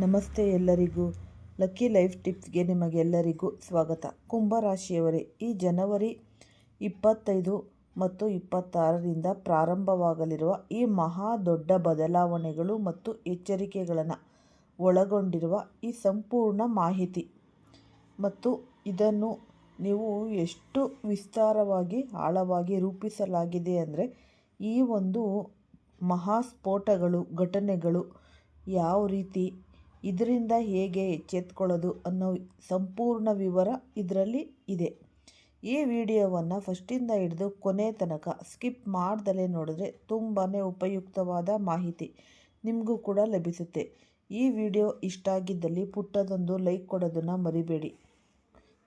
ನಮಸ್ತೆ ಎಲ್ಲರಿಗೂ. Lucky life ಟಿಪ್ಸ್ಗೆ ನಿಮಗೆಲ್ಲರಿಗೂ ಸ್ವಾಗತ. ಕುಂಭರಾಶಿಯವರೇ ಈ ಜನವರಿ ಇಪ್ಪತ್ತೈದು ಮತ್ತು ಇಪ್ಪತ್ತಾರರಿಂದ ಪ್ರಾರಂಭವಾಗಲಿರುವ ಈ ಮಹಾ ದೊಡ್ಡ ಬದಲಾವಣೆಗಳು ಮತ್ತು ಎಚ್ಚರಿಕೆಗಳನ್ನು ಒಳಗೊಂಡಿರುವ ಈ ಸಂಪೂರ್ಣ ಮಾಹಿತಿ ಮತ್ತು ಇದನ್ನು ನೀವು ಎಷ್ಟು ವಿಸ್ತಾರವಾಗಿ, ಆಳವಾಗಿ ರೂಪಿಸಲಾಗಿದೆ ಅಂದರೆ ಈ ಒಂದು ಮಹಾಸ್ಫೋಟಗಳು ಘಟನೆಗಳು ಯಾವ ರೀತಿ ಇದರಿಂದ ಹೇಗೆ ಎಚ್ಚೆತ್ಕೊಳ್ಳೋದು ಅನ್ನೋ ಸಂಪೂರ್ಣ ವಿವರ ಇದರಲ್ಲಿ ಇದೆ. ಈ ವಿಡಿಯೋವನ್ನು ಫಸ್ಟಿಂದ ಹಿಡಿದು ಕೊನೆ ತನಕ ಸ್ಕಿಪ್ ಮಾಡ್ದಲೇ ನೋಡಿದ್ರೆ ತುಂಬಾ ಉಪಯುಕ್ತವಾದ ಮಾಹಿತಿ ನಿಮಗೂ ಕೂಡ ಲಭಿಸುತ್ತೆ. ಈ ವಿಡಿಯೋ ಇಷ್ಟ ಆಗಿದ್ದಲ್ಲಿ ಪುಟ್ಟದೊಂದು ಲೈಕ್ ಕೊಡೋದನ್ನು ಮರಿಬೇಡಿ.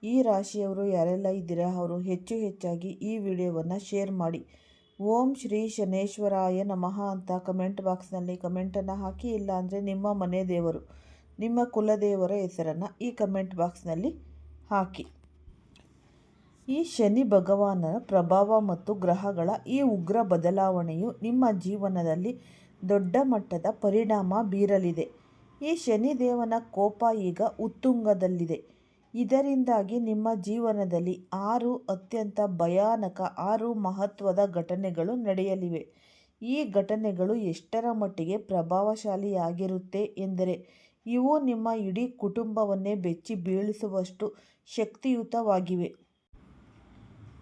ಈ ರಾಶಿಯವರು ಯಾರೆಲ್ಲ ಇದ್ದೀರಾ, ಅವರು ಹೆಚ್ಚು ಹೆಚ್ಚಾಗಿ ಈ ವಿಡಿಯೋವನ್ನು ಶೇರ್ ಮಾಡಿ. ಓಂ ಶ್ರೀ ಶನೇಶ್ವರಾಯ ನಮಃ ಅಂತ ಕಮೆಂಟ್ ಬಾಕ್ಸ್ನಲ್ಲಿ ಕಮೆಂಟನ್ನು ಹಾಕಿ ಇಲ್ಲ ಅಂದರೆ ನಿಮ್ಮ ಮನೆ ದೇವರು, ನಿಮ್ಮ ಕುಲದೇವರ ಹೆಸರನ್ನು ಈ ಕಮೆಂಟ್ ಬಾಕ್ಸ್ನಲ್ಲಿ ಹಾಕಿ. ಈ ಶನಿ ಭಗವಾನನ ಪ್ರಭಾವ ಮತ್ತು ಗ್ರಹಗಳ ಈ ಉಗ್ರ ಬದಲಾವಣೆಯು ನಿಮ್ಮ ಜೀವನದಲ್ಲಿ ದೊಡ್ಡ ಮಟ್ಟದ ಪರಿಣಾಮ ಬೀರಲಿದೆ. ಈ ಶನಿದೇವನ ಕೋಪ ಈಗ ಉತ್ತುಂಗದಲ್ಲಿದೆ. ಇದರಿಂದಾಗಿ ನಿಮ್ಮ ಜೀವನದಲ್ಲಿ ಆರು ಅತ್ಯಂತ ಭಯಾನಕ, ಆರು ಮಹತ್ವದ ಘಟನೆಗಳು ನಡೆಯಲಿವೆ. ಈ ಘಟನೆಗಳು ಎಷ್ಟರ ಮಟ್ಟಿಗೆ ಪ್ರಭಾವಶಾಲಿಯಾಗಿರುತ್ತೆ ಎಂದರೆ, ಇವು ನಿಮ್ಮ ಇಡೀ ಕುಟುಂಬವನ್ನೇ ಬೆಚ್ಚಿ ಬೀಳಿಸುವಷ್ಟು ಶಕ್ತಿಯುತವಾಗಿವೆ.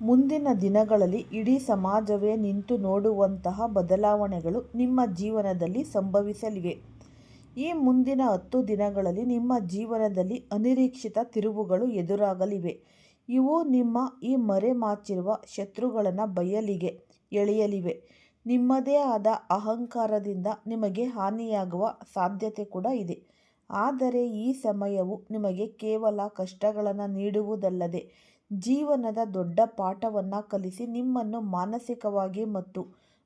ಮುಂದಿನ ದಿನಗಳಲ್ಲಿ ಇಡೀ ಸಮಾಜವೇ ನಿಂತು ನೋಡುವಂತಹ ಬದಲಾವಣೆಗಳು ನಿಮ್ಮ ಜೀವನದಲ್ಲಿ ಸಂಭವಿಸಲಿವೆ. ಈ ಮುಂದಿನ ಹತ್ತು ದಿನಗಳಲ್ಲಿ ನಿಮ್ಮ ಜೀವನದಲ್ಲಿ ಅನಿರೀಕ್ಷಿತ ತಿರುವುಗಳು ಎದುರಾಗಲಿವೆ. ಇವು ನಿಮ್ಮ ಈ ಮರೆಮಾಚಿರುವ ಶತ್ರುಗಳನ್ನು ಬಯಲಿಗೆ ಎಳೆಯಲಿವೆ. ನಿಮ್ಮದೇ ಆದ ಅಹಂಕಾರದಿಂದ ನಿಮಗೆ ಹಾನಿಯಾಗುವ ಸಾಧ್ಯತೆ ಕೂಡ ಇದೆ. ಆದರೆ ಈ ಸಮಯವು ನಿಮಗೆ ಕೇವಲ ಕಷ್ಟಗಳನ್ನು ನೀಡುವುದಲ್ಲದೆ ಜೀವನದ ದೊಡ್ಡ ಪಾಠವನ್ನು ಕಲಿಸಿ ನಿಮ್ಮನ್ನು ಮಾನಸಿಕವಾಗಿ ಮತ್ತು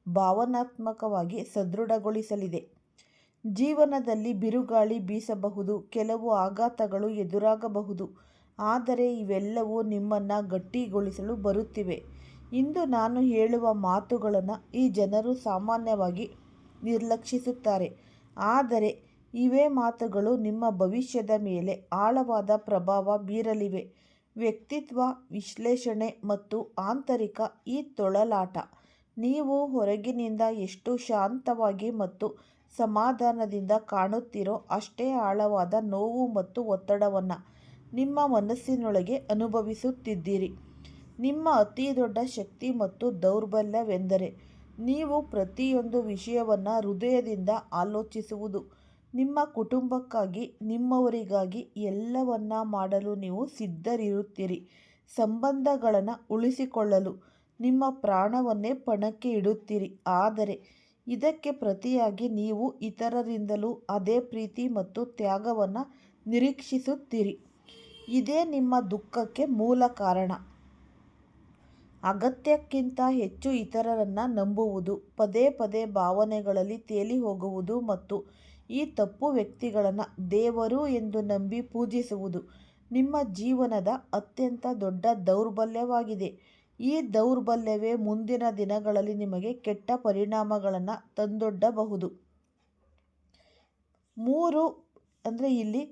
ಭಾವನಾತ್ಮಕವಾಗಿ ಸದೃಢಗೊಳಿಸಲಿದೆ. ಜೀವನದಲ್ಲಿ ಬಿರುಗಾಳಿ ಬೀಸಬಹುದು, ಕೆಲವು ಆಘಾತಗಳು ಎದುರಾಗಬಹುದು, ಆದರೆ ಇವೆಲ್ಲವೂ ನಿಮ್ಮನ್ನು ಗಟ್ಟಿಗೊಳಿಸಲು ಬರುತ್ತಿವೆ. ಇಂದು ನಾನು ಹೇಳುವ ಮಾತುಗಳನ್ನು ಈ ಜನರು ಸಾಮಾನ್ಯವಾಗಿ ನಿರ್ಲಕ್ಷಿಸುತ್ತಾರೆ. ಆದರೆ ಇವೇ ಮಾತುಗಳು ನಿಮ್ಮ ಭವಿಷ್ಯದ ಮೇಲೆ ಆಳವಾದ ಪ್ರಭಾವ ಬೀರಲಿವೆ. ವ್ಯಕ್ತಿತ್ವ, ವಿಶ್ಲೇಷಣೆ ಮತ್ತು ಆಂತರಿಕ ಈ ತೊಳಲಾಟ, ನೀವು ಹೊರಗಿನಿಂದ ಎಷ್ಟು ಶಾಂತವಾಗಿ ಮತ್ತು ಸಮಾಧಾನದಿಂದ ಕಾಣುತ್ತಿರೋ ಅಷ್ಟೇ ಆಳವಾದ ನೋವು ಮತ್ತು ಒತ್ತಡವನ್ನು ನಿಮ್ಮ ಮನಸ್ಸಿನೊಳಗೆ ಅನುಭವಿಸುತ್ತಿದ್ದೀರಿ. ನಿಮ್ಮ ಅತಿ ದೊಡ್ಡ ಶಕ್ತಿ ಮತ್ತು ದೌರ್ಬಲ್ಯವೆಂದರೆ ನೀವು ಪ್ರತಿಯೊಂದು ವಿಷಯವನ್ನು ಹೃದಯದಿಂದ ಆಲೋಚಿಸುವುದು. ನಿಮ್ಮ ಕುಟುಂಬಕ್ಕಾಗಿ, ನಿಮ್ಮವರಿಗಾಗಿ ಎಲ್ಲವನ್ನ ಮಾಡಲು ನೀವು ಸಿದ್ಧರಿರುತ್ತೀರಿ. ಸಂಬಂಧಗಳನ್ನು ಉಳಿಸಿಕೊಳ್ಳಲು ನಿಮ್ಮ ಪ್ರಾಣವನ್ನೇ ಪಣಕ್ಕೆ ಇಡುತ್ತೀರಿ. ಆದರೆ ಇದಕ್ಕೆ ಪ್ರತಿಯಾಗಿ ನೀವು ಇತರರಿಂದಲೂ ಅದೇ ಪ್ರೀತಿ ಮತ್ತು ತ್ಯಾಗವನ್ನು ನಿರೀಕ್ಷಿಸುತ್ತೀರಿ. ಇದೇ ನಿಮ್ಮ ದುಃಖಕ್ಕೆ ಮೂಲ ಕಾರಣ. ಅಗತ್ಯಕ್ಕಿಂತ ಹೆಚ್ಚು ಇತರರನ್ನು ನಂಬುವುದು, ಪದೇ ಪದೇ ಭಾವನೆಗಳಲ್ಲಿ ತೇಲಿ ಹೋಗುವುದು ಮತ್ತು ಈ ತಪ್ಪು ವ್ಯಕ್ತಿಗಳನ್ನು ದೇವರು ಎಂದು ನಂಬಿ ಪೂಜಿಸುವುದು ನಿಮ್ಮ ಜೀವನದ ಅತ್ಯಂತ ದೊಡ್ಡ ದೌರ್ಬಲ್ಯವಾಗಿದೆ. ಈ ದೌರ್ಬಲ್ಯವೇ ಮುಂದಿನ ದಿನಗಳಲ್ಲಿ ನಿಮಗೆ ಕೆಟ್ಟ ಪರಿಣಾಮಗಳನ್ನು ತಂದೊಡ್ಡಬಹುದು. ಮೂರು ಅಂದರೆ ಇಲ್ಲಿ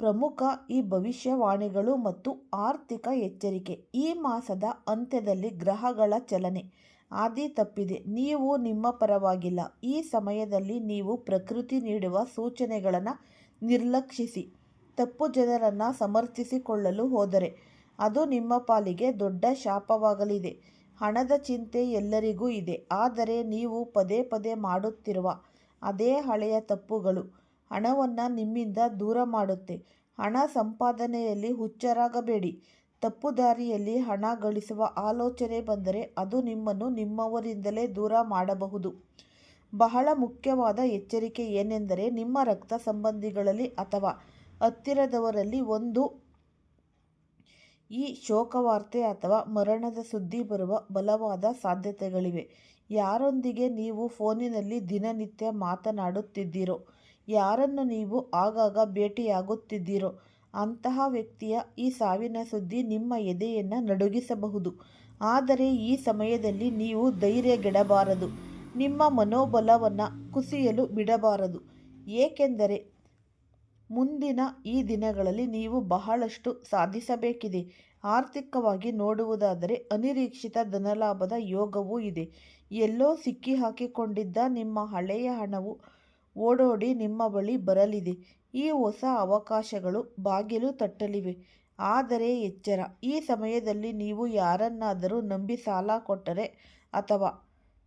ಪ್ರಮುಖ ಈ ಭವಿಷ್ಯವಾಣಿಗಳು ಮತ್ತು ಆರ್ಥಿಕ ಎಚ್ಚರಿಕೆ. ಈ ಮಾಸದ ಅಂತ್ಯದಲ್ಲಿ ಗ್ರಹಗಳ ಚಲನೆ ಆದಿ ತಪ್ಪಿದೆ. ನೀವು ನಿಮ್ಮ ಪರವಾಗಿಲ್ಲ. ಈ ಸಮಯದಲ್ಲಿ ನೀವು ಪ್ರಕೃತಿ ನೀಡುವ ಸೂಚನೆಗಳನ್ನು ನಿರ್ಲಕ್ಷಿಸಿ, ತಪ್ಪು ಜನರನ್ನು ಸಮರ್ಥಿಸಿಕೊಳ್ಳಲು ಹೋದರೆ ಅದು ನಿಮ್ಮ ಪಾಲಿಗೆ ದೊಡ್ಡ ಶಾಪವಾಗಲಿದೆ. ಹಣದ ಚಿಂತೆ ಎಲ್ಲರಿಗೂ ಇದೆ. ಆದರೆ ನೀವು ಪದೇ ಪದೇ ಮಾಡುತ್ತಿರುವ ಅದೇ ಹಳೆಯ ತಪ್ಪುಗಳು ಹಣವನ್ನು ನಿಮ್ಮಿಂದ ದೂರ ಮಾಡುತ್ತೆ. ಹಣ ಸಂಪಾದನೆಯಲ್ಲಿ ಹುಚ್ಚರಾಗಬೇಡಿ. ತಪ್ಪು ದಾರಿಯಲ್ಲಿ ಹಣ ಗಳಿಸುವ ಆಲೋಚನೆ ಬಂದರೆ ಅದು ನಿಮ್ಮನ್ನು ನಿಮ್ಮವರಿಂದಲೇ ದೂರ ಮಾಡಬಹುದು. ಬಹಳ ಮುಖ್ಯವಾದ ಎಚ್ಚರಿಕೆ ಏನೆಂದರೆ ನಿಮ್ಮ ರಕ್ತ ಸಂಬಂಧಿಗಳಲ್ಲಿ ಅಥವಾ ಹತ್ತಿರದವರಲ್ಲಿ ಒಂದು ಈ ಶೋಕವಾರ್ತೆ ಅಥವಾ ಮರಣದ ಸುದ್ದಿ ಬರುವ ಬಲವಾದ ಸಾಧ್ಯತೆಗಳಿವೆ. ಯಾರೊಂದಿಗೆ ನೀವು ಫೋನಿನಲ್ಲಿ ದಿನನಿತ್ಯ ಮಾತನಾಡುತ್ತಿದ್ದೀರೋ, ಯಾರನ್ನು ನೀವು ಆಗಾಗ ಭೇಟಿಯಾಗುತ್ತಿದ್ದೀರೋ, ಅಂತಹ ವ್ಯಕ್ತಿಯ ಈ ಸಾವಿನ ಸುದ್ದಿ ನಿಮ್ಮ ಎದೆಯನ್ನು ನಡುಗಿಸಬಹುದು. ಆದರೆ ಈ ಸಮಯದಲ್ಲಿ ನೀವು ಧೈರ್ಯಗೆಡಬಾರದು. ನಿಮ್ಮ ಮನೋಬಲವನ್ನು ಕುಸಿಯಲು ಬಿಡಬಾರದು. ಏಕೆಂದರೆ ಮುಂದಿನ ಈ ದಿನಗಳಲ್ಲಿ ನೀವು ಬಹಳಷ್ಟು ಸಾಧಿಸಬೇಕಿದೆ. ಆರ್ಥಿಕವಾಗಿ ನೋಡುವುದಾದರೆ ಅನಿರೀಕ್ಷಿತ ಧನಲಾಭದ ಯೋಗವೂ ಇದೆ. ಎಲ್ಲೋ ಸಿಕ್ಕಿಹಾಕಿಕೊಂಡಿದ್ದ ನಿಮ್ಮ ಹಳೆಯ ಹಣವು ಓಡೋಡಿ ನಿಮ್ಮ ಬಳಿ ಬರಲಿದೆ. ಈ ಹೊಸ ಅವಕಾಶಗಳು ಬಾಗಿಲು ತಟ್ಟಲಿವೆ. ಆದರೆ ಎಚ್ಚರ, ಈ ಸಮಯದಲ್ಲಿ ನೀವು ಯಾರನ್ನಾದರೂ ನಂಬಿ ಸಾಲ ಕೊಟ್ಟರೆ ಅಥವಾ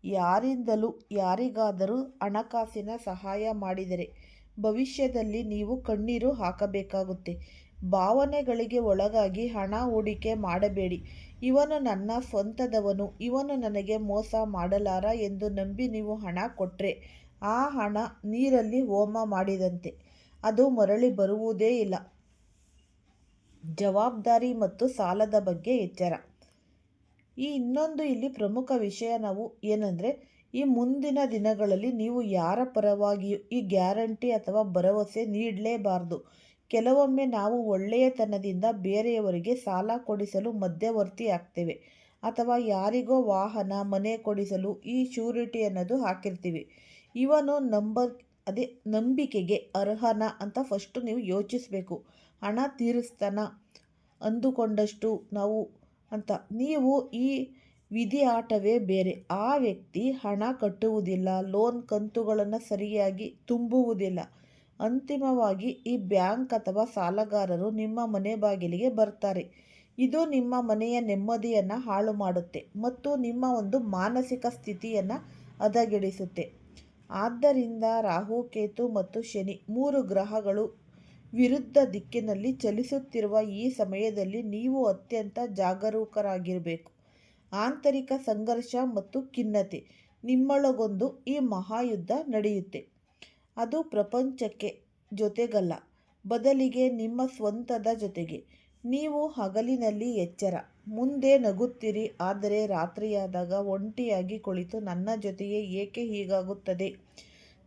ಯಾರಿಂದಲೂ ಯಾರಿಗಾದರೂ ಹಣಕಾಸಿನ ಸಹಾಯ ಮಾಡಿದರೆ ಭವಿಷ್ಯದಲ್ಲಿ ನೀವು ಕಣ್ಣೀರು ಹಾಕಬೇಕಾಗುತ್ತೆ. ಭಾವನೆಗಳಿಗೆ ಒಳಗಾಗಿ ಹಣ ಹೂಡಿಕೆ ಮಾಡಬೇಡಿ. ಇವನು ನನ್ನ ಸ್ವಂತದವನು, ಇವನು ನನಗೆ ಮೋಸ ಮಾಡಲಾರ ಎಂದು ನಂಬಿ ನೀವು ಹಣ ಕೊಟ್ಟರೆ ಆ ಹಣ ನೀರಲ್ಲಿ ಹೋಮ ಮಾಡಿದಂತೆ, ಅದು ಮರಳಿ ಬರುವುದೇ ಇಲ್ಲ. ಜವಾಬ್ದಾರಿ ಮತ್ತು ಸಾಲದ ಬಗ್ಗೆ ಎಚ್ಚರ. ಈ ಇನ್ನೊಂದು ಇಲ್ಲಿ ಪ್ರಮುಖ ವಿಷಯ ನಾವು ಏನಂದರೆ ಈ ಮುಂದಿನ ದಿನಗಳಲ್ಲಿ ನೀವು ಯಾರ ಪರವಾಗಿಯೂ ಈ ಗ್ಯಾರಂಟಿ ಅಥವಾ ಭರವಸೆ ನೀಡಲೇಬಾರದು. ಕೆಲವೊಮ್ಮೆ ನಾವು ಒಳ್ಳೆಯತನದಿಂದ ಬೇರೆಯವರಿಗೆ ಸಾಲ ಕೊಡಿಸಲು ಮಧ್ಯವರ್ತಿ ಆಗ್ತೇವೆ ಅಥವಾ ಯಾರಿಗೋ ವಾಹನ, ಮನೆ ಕೊಡಿಸಲು ಈ ಶ್ಯೂರಿಟಿ ಅನ್ನೋದು ಹಾಕಿರ್ತೀವಿ. ಇವನು ನಂಬ, ಅದೇ ನಂಬಿಕೆಗೆ ಅರ್ಹನ ಅಂತ ಫಸ್ಟು ನೀವು ಯೋಚಿಸಬೇಕು. ಹಣ ತೀರಿಸ್ತಾನ ಅಂದುಕೊಂಡಷ್ಟು ನಾವು ಅಂತ. ನೀವು ಈ ವಿಧಿ ಆಟವೇ ಬೇರೆ. ಆ ವ್ಯಕ್ತಿ ಹಣ ಕಟ್ಟುವುದಿಲ್ಲ, ಲೋನ್ ಕಂತುಗಳನ್ನು ಸರಿಯಾಗಿ ತುಂಬುವುದಿಲ್ಲ. ಅಂತಿಮವಾಗಿ ಈ ಬ್ಯಾಂಕ್ ಅಥವಾ ಸಾಲಗಾರರು ನಿಮ್ಮ ಮನೆ ಬಾಗಿಲಿಗೆ ಬರ್ತಾರೆ. ಇದು ನಿಮ್ಮ ಮನೆಯ ನೆಮ್ಮದಿಯನ್ನು ಹಾಳು ಮಾಡುತ್ತೆ ಮತ್ತು ನಿಮ್ಮ ಒಂದು ಮಾನಸಿಕ ಸ್ಥಿತಿಯನ್ನು ಹದಗೆಡಿಸುತ್ತೆ. ಆದ್ದರಿಂದ ರಾಹು, ಕೇತು ಮತ್ತು ಶನಿ ಮೂರು ಗ್ರಹಗಳು ವಿರುದ್ಧ ದಿಕ್ಕಿನಲ್ಲಿ ಚಲಿಸುತ್ತಿರುವ ಈ ಸಮಯದಲ್ಲಿ ನೀವು ಅತ್ಯಂತ ಜಾಗರೂಕರಾಗಿರಬೇಕು. ಆಂತರಿಕ ಸಂಘರ್ಷ ಮತ್ತು ಖಿನ್ನತೆ ನಿಮ್ಮೊಳಗೊಂದು ಈ ಮಹಾಯುದ್ಧ ನಡೆಯುತ್ತೆ. ಅದು ಪ್ರಪಂಚಕ್ಕೆ ಜೊತೆಗಲ್ಲ, ಬದಲಿಗೆ ನಿಮ್ಮ ಸ್ವಂತದ ಜೊತೆಗೆ. ನೀವು ಹಗಲಿನಲ್ಲಿ ಎಚ್ಚರ, ಮುಂದೆ ನಗುತ್ತೀರಿ, ಆದರೆ ರಾತ್ರಿಯಾದಾಗ ಒಂಟಿಯಾಗಿ ಕುಳಿತು ನನ್ನ ಜೊತೆಗೆ ಏಕೆ ಹೀಗಾಗುತ್ತದೆ?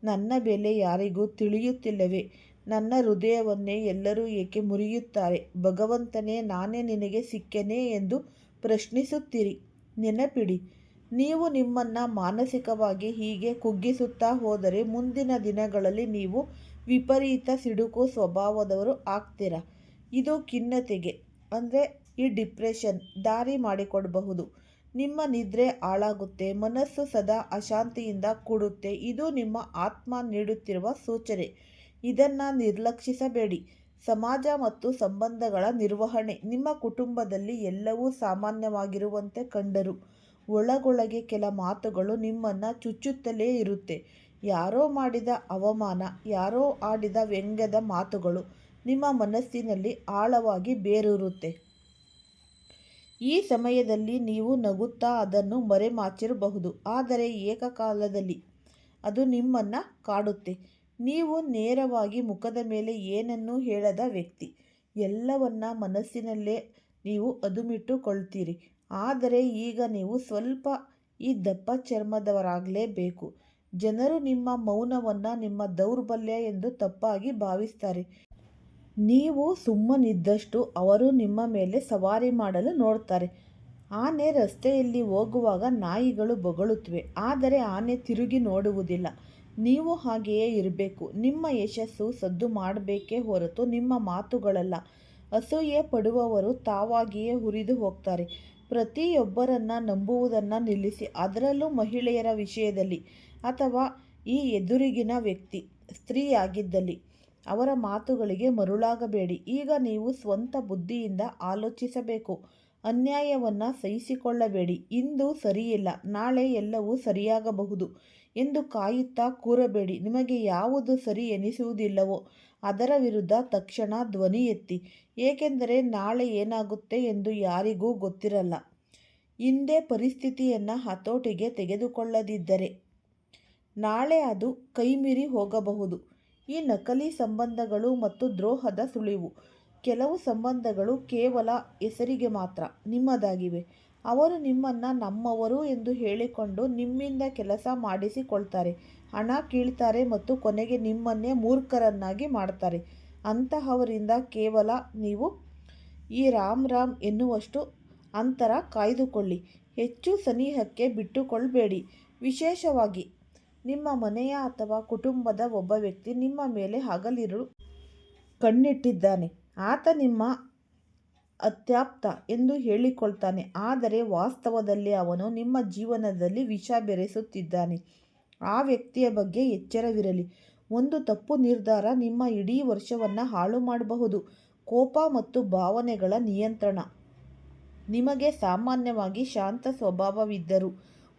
ನನ್ನ ಬೆಲೆ ಯಾರಿಗೂ ತಿಳಿಯುತ್ತಿಲ್ಲವೇ? ನನ್ನ ಹೃದಯವನ್ನೇ ಎಲ್ಲರೂ ಏಕೆ ಮುರಿಯುತ್ತಾರೆ? ಭಗವಂತನೇ, ನಾನೇ ನಿನಗೆ ಸಿಕ್ಕೇನೆ ಎಂದು ಪ್ರಶ್ನಿಸುತ್ತೀರಿ. ನೆನಪಿಡಿ, ನೀವು ನಿಮ್ಮನ್ನು ಮಾನಸಿಕವಾಗಿ ಹೀಗೆ ಕುಗ್ಗಿಸುತ್ತಾ ಹೋದರೆ ಮುಂದಿನ ದಿನಗಳಲ್ಲಿ ನೀವು ವಿಪರೀತ ಸಿಡುಕು ಸ್ವಭಾವದವರು ಆಗ್ತೀರ? ಇದು ಖಿನ್ನತೆಗೆ, ಅಂದರೆ ಈ ಡಿಪ್ರೆಷನ್, ದಾರಿ ಮಾಡಿಕೊಡಬಹುದು. ನಿಮ್ಮ ನಿದ್ರೆ ಹಾಳಾಗುತ್ತೆ, ಮನಸ್ಸು ಸದಾ ಅಶಾಂತಿಯಿಂದ ಕೂಡುತ್ತೆ. ಇದು ನಿಮ್ಮ ಆತ್ಮ ನೀಡುತ್ತಿರುವ ಸೂಚನೆ. ಇದನ್ನು ನಿರ್ಲಕ್ಷಿಸಬೇಡಿ. ಸಮಾಜ ಮತ್ತು ಸಂಬಂಧಗಳ ನಿರ್ವಹಣೆ. ನಿಮ್ಮ ಕುಟುಂಬದಲ್ಲಿ ಎಲ್ಲವೂ ಸಾಮಾನ್ಯವಾಗಿರುವಂತೆ ಕಂಡರು. ಒಳಗೊಳಗೆ ಕೆಲ ಮಾತುಗಳು ನಿಮ್ಮನ್ನು ಚುಚ್ಚುತ್ತಲೇ ಇರುತ್ತೆ. ಯಾರೋ ಮಾಡಿದ ಅವಮಾನ, ಯಾರೋ ಆಡಿದ ವ್ಯಂಗ್ಯದ ಮಾತುಗಳು ನಿಮ್ಮ ಮನಸ್ಸಿನಲ್ಲಿ ಆಳವಾಗಿ ಬೇರೂರುತ್ತೆ. ಈ ಸಮಯದಲ್ಲಿ ನೀವು ನಗುತ್ತಾ ಅದನ್ನು ಮರೆಮಾಚಿರಬಹುದು. ಆದರೆ ಏಕಕಾಲದಲ್ಲಿ ಅದು ನಿಮ್ಮನ್ನು ಕಾಡುತ್ತೆ. ನೀವು ನೇರವಾಗಿ ಮುಖದ ಮೇಲೆ ಏನನ್ನೂ ಹೇಳದ ವ್ಯಕ್ತಿ. ಎಲ್ಲವನ್ನ ಮನಸ್ಸಿನಲ್ಲೇ ನೀವು ಅದುಮಿಟ್ಟುಕೊಳ್ತೀರಿ ಆದರೆ ಈಗ ನೀವು ಸ್ವಲ್ಪ ಈ ದಪ್ಪ ಚರ್ಮದವರಾಗಲೇಬೇಕು. ಜನರು ನಿಮ್ಮ ಮೌನವನ್ನು ನಿಮ್ಮ ದೌರ್ಬಲ್ಯ ಎಂದು ತಪ್ಪಾಗಿ ಭಾವಿಸ್ತಾರೆ. ನೀವು ಸುಮ್ಮನಿದ್ದಷ್ಟು ಅವರು ನಿಮ್ಮ ಮೇಲೆ ಸವಾರಿ ಮಾಡಲು ನೋಡ್ತಾರೆ. ಆನೆ ರಸ್ತೆಯಲ್ಲಿ ಹೋಗುವಾಗ ನಾಯಿಗಳು ಬೊಗಳುತ್ತವೆ. ಆದರೆ ಆನೆ ತಿರುಗಿ ನೋಡುವುದಿಲ್ಲ. ನೀವು ಹಾಗೆಯೇ ಇರಬೇಕು. ನಿಮ್ಮ ಯಶಸ್ಸು ಸದ್ದು ಮಾಡಬೇಕೇ ಹೊರತು ನಿಮ್ಮ ಮಾತುಗಳಲ್ಲ. ಅಸೂಯೆ ಪಡುವವರು ತಾವಾಗಿಯೇ ಹುರಿದು ಹೋಗ್ತಾರೆ. ಪ್ರತಿಯೊಬ್ಬರನ್ನ ನಂಬುವುದನ್ನು ನಿಲ್ಲಿಸಿ, ಅದರಲ್ಲೂ ಮಹಿಳೆಯರ ವಿಷಯದಲ್ಲಿ ಅಥವಾ ಈ ಎದುರಿಗಿನ ವ್ಯಕ್ತಿ, ಸ್ತ್ರೀಯಾಗಿದ್ದಲ್ಲಿ ಅವರ ಮಾತುಗಳಿಗೆ ಮರುಳಾಗಬೇಡಿ. ಈಗ ನೀವು ಸ್ವಂತ ಬುದ್ಧಿಯಿಂದ ಆಲೋಚಿಸಬೇಕು. ಅನ್ಯಾಯವನ್ನು ಸಹಿಸಿಕೊಳ್ಳಬೇಡಿ. ಇಂದು ಸರಿಯಿಲ್ಲ, ನಾಳೆ ಎಲ್ಲವೂ ಸರಿಯಾಗಬಹುದು. ಎಂದು ಕಾಯುತ್ತಾ ಕೂರಬೇಡಿ. ನಿಮಗೆ ಯಾವುದು ಸರಿ ಎನಿಸುವುದಿಲ್ಲವೋ ಅದರ ವಿರುದ್ಧ ತಕ್ಷಣ ಧ್ವನಿ ಎತ್ತಿ. ಏಕೆಂದರೆ ನಾಳೆ ಏನಾಗುತ್ತೆ ಎಂದು ಯಾರಿಗೂ ಗೊತ್ತಿರಲ್ಲ. ಹಿಂದೆ ಪರಿಸ್ಥಿತಿಯನ್ನು ಹತೋಟಿಗೆ ತೆಗೆದುಕೊಳ್ಳದಿದ್ದರೆ ನಾಳೆ ಅದು ಕೈಮೀರಿ ಹೋಗಬಹುದು. ಈ ನಕಲಿ ಸಂಬಂಧಗಳು ಮತ್ತು ದ್ರೋಹದ ಸುಳಿವು. ಕೆಲವು ಸಂಬಂಧಗಳು ಕೇವಲ ಹೆಸರಿಗೆ ಮಾತ್ರ, ನಿಮ್ಮದಾಗಿವೆ. ಅವರು ನಿಮ್ಮನ್ನು ನಮ್ಮವರು ಎಂದು ಹೇಳಿಕೊಂಡು ನಿಮ್ಮಿಂದ ಕೆಲಸ ಮಾಡಿಸಿಕೊಳ್ತಾರೆ. ಹಣ ಕೀಳ್ತಾರೆ ಮತ್ತು ಕೊನೆಗೆ ನಿಮ್ಮನ್ನೇ ಮೂರ್ಖರನ್ನಾಗಿ ಮಾಡ್ತಾರೆ. ಅಂತಹವರಿಂದ ಕೇವಲ ನೀವು ಈ ರಾಮ್ ರಾಮ್ ಎನ್ನುವಷ್ಟು ಅಂತರ ಕಾಯ್ದುಕೊಳ್ಳಿ. ಹೆಚ್ಚು ಸನಿಹಕ್ಕೆ ಬಿಟ್ಟುಕೊಳ್ಬೇಡಿ. ವಿಶೇಷವಾಗಿ ನಿಮ್ಮ ಮನೆಯ ಅಥವಾ ಕುಟುಂಬದ ಒಬ್ಬ ವ್ಯಕ್ತಿ ನಿಮ್ಮ ಮೇಲೆ ಹಗಲಿರು ಕಣ್ಣಿಟ್ಟಿದ್ದಾನೆ. ಆತ ನಿಮ್ಮ ಅತ್ಯಾಪ್ತ ಎಂದು ಹೇಳಿಕೊಳ್ತಾನೆ. ಆದರೆ ವಾಸ್ತವದಲ್ಲಿ ಅವನು ನಿಮ್ಮ ಜೀವನದಲ್ಲಿ ವಿಷ ಬೆರೆಸುತ್ತಿದ್ದಾನೆ. ಆ ವ್ಯಕ್ತಿಯ ಬಗ್ಗೆ ಎಚ್ಚರವಿರಲಿ. ಒಂದು ತಪ್ಪು ನಿರ್ಧಾರ ನಿಮ್ಮ ಇಡೀ ವರ್ಷವನ್ನು ಹಾಳು ಮಾಡಬಹುದು. ಕೋಪ ಮತ್ತು ಭಾವನೆಗಳ ನಿಯಂತ್ರಣ. ನಿಮಗೆ ಸಾಮಾನ್ಯವಾಗಿ ಶಾಂತ ಸ್ವಭಾವವಿದ್ದರೂ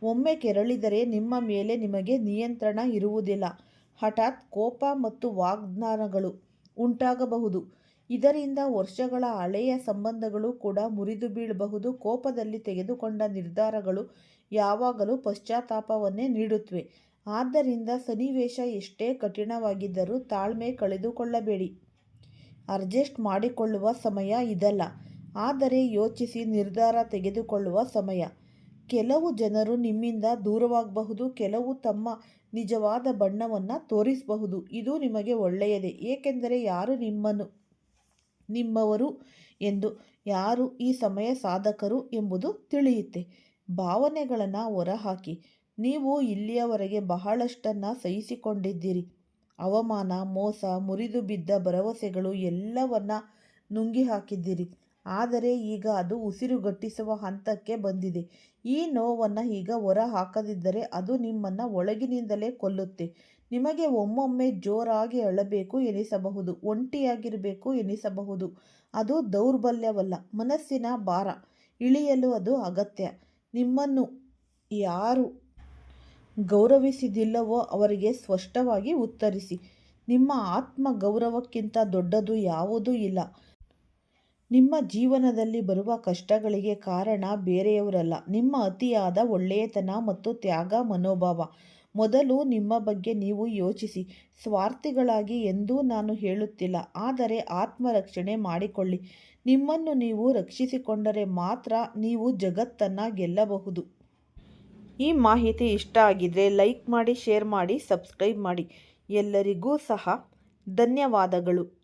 ಒಮ್ಮೆ ಕೆರಳಿದರೆ ನಿಮ್ಮ ಮೇಲೆ ನಿಮಗೆ ನಿಯಂತ್ರಣ ಇರುವುದಿಲ್ಲ. ಹಠಾತ್ ಕೋಪ ಮತ್ತು ವಾಗ್ದಾನಗಳು ಉಂಟಾಗಬಹುದು. ಇದರಿಂದ ವರ್ಷಗಳ ಹಳೆಯ ಸಂಬಂಧಗಳು ಕೂಡ ಮುರಿದು ಬೀಳಬಹುದು. ಕೋಪದಲ್ಲಿ ತೆಗೆದುಕೊಂಡ ನಿರ್ಧಾರಗಳು ಯಾವಾಗಲೂ ಪಶ್ಚಾತ್ತಾಪವನ್ನೇ ನೀಡುತ್ತವೆ. ಆದ್ದರಿಂದ ಸನ್ನಿವೇಶ ಎಷ್ಟೇ ಕಠಿಣವಾಗಿದ್ದರೂ ತಾಳ್ಮೆ ಕಳೆದುಕೊಳ್ಳಬೇಡಿ. ಅಡ್ಜಸ್ಟ್ ಮಾಡಿಕೊಳ್ಳುವ ಸಮಯ ಇದಲ್ಲ. ಆದರೆ ಯೋಚಿಸಿ ನಿರ್ಧಾರ ತೆಗೆದುಕೊಳ್ಳುವ ಸಮಯ. ಕೆಲವು ಜನರು ನಿಮ್ಮಿಂದ ದೂರವಾಗಬಹುದು. ಕೆಲವು ತಮ್ಮ ನಿಜವಾದ ಬಣ್ಣವನ್ನು ತೋರಿಸಬಹುದು. ಇದು ನಿಮಗೆ ಒಳ್ಳೆಯದೇ. ಏಕೆಂದರೆ ಯಾರು ನಿಮ್ಮನ್ನು ನಿಮ್ಮವರು ಎಂದು ಯಾರು ಈ ಸಮಯ ಸಾಧಕರು ಎಂಬುದು ತಿಳಿಯುತ್ತೆ. ಭಾವನೆಗಳನ್ನು ಹೊರಹಾಕಿ. ನೀವು ಇಲ್ಲಿಯವರೆಗೆ ಬಹಳಷ್ಟನ್ನು ಸಹಿಸಿಕೊಂಡಿದ್ದೀರಿ. ಅವಮಾನ, ಮೋಸ, ಮುರಿದು ಬಿದ್ದ ಭರವಸೆಗಳು ಎಲ್ಲವನ್ನ ನುಂಗಿ ಹಾಕಿದ್ದೀರಿ ಆದರೆ ಈಗ ಅದು ಉಸಿರುಗಟ್ಟಿಸುವ ಹಂತಕ್ಕೆ ಬಂದಿದೆ. ಈ ನೋವನ್ನು ಈಗ ಹೊರ ಹಾಕದಿದ್ದರೆ ಅದು ನಿಮ್ಮನ್ನು ಒಳಗಿನಿಂದಲೇ ಕೊಲ್ಲುತ್ತೆ. ನಿಮಗೆ ಒಮ್ಮೊಮ್ಮೆ ಜೋರಾಗಿ ಅಳಬೇಕು ಎನಿಸಬಹುದು, ಒಂಟಿಯಾಗಿರಬೇಕು ಎನಿಸಬಹುದು. ಅದು ದೌರ್ಬಲ್ಯವಲ್ಲ, ಮನಸ್ಸಿನ ಭಾರ. ಇಳಿಯಲು ಅದು ಅಗತ್ಯ. ನಿಮ್ಮನ್ನು ಯಾರು ಗೌರವಿಸಿದಿಲ್ಲವೋ ಅವರಿಗೆ ಸ್ಪಷ್ಟವಾಗಿ ಉತ್ತರಿಸಿ. ನಿಮ್ಮ ಆತ್ಮ ಗೌರವಕ್ಕಿಂತ ದೊಡ್ಡದು ಯಾವುದೂ ಇಲ್ಲ. ನಿಮ್ಮ ಜೀವನದಲ್ಲಿ ಬರುವ ಕಷ್ಟಗಳಿಗೆ ಕಾರಣ ಬೇರೆಯವರಲ್ಲ. ನಿಮ್ಮ ಅತಿಯಾದ ಒಳ್ಳೆಯತನ ಮತ್ತು ತ್ಯಾಗ, ಮನೋಭಾವ. ಮೊದಲು ನಿಮ್ಮ ಬಗ್ಗೆ ನೀವು ಯೋಚಿಸಿ. ಸ್ವಾರ್ಥಿಗಳಾಗಿ ಎಂದೂ ನಾನು ಹೇಳುತ್ತಿಲ್ಲ. ಆದರೆ ಆತ್ಮರಕ್ಷಣೆ ಮಾಡಿಕೊಳ್ಳಿ. ನಿಮ್ಮನ್ನು ನೀವು ರಕ್ಷಿಸಿಕೊಂಡರೆ ಮಾತ್ರ ನೀವು ಜಗತ್ತನ್ನು ಗೆಲ್ಲಬಹುದು. ಈ ಮಾಹಿತಿ ಇಷ್ಟ ಆಗಿದ್ದರೆ ಲೈಕ್ ಮಾಡಿ, ಶೇರ್ ಮಾಡಿ, ಸಬ್ಸ್ಕ್ರೈಬ್ ಮಾಡಿ. ಎಲ್ಲರಿಗೂ ಸಹ ಧನ್ಯವಾದಗಳು.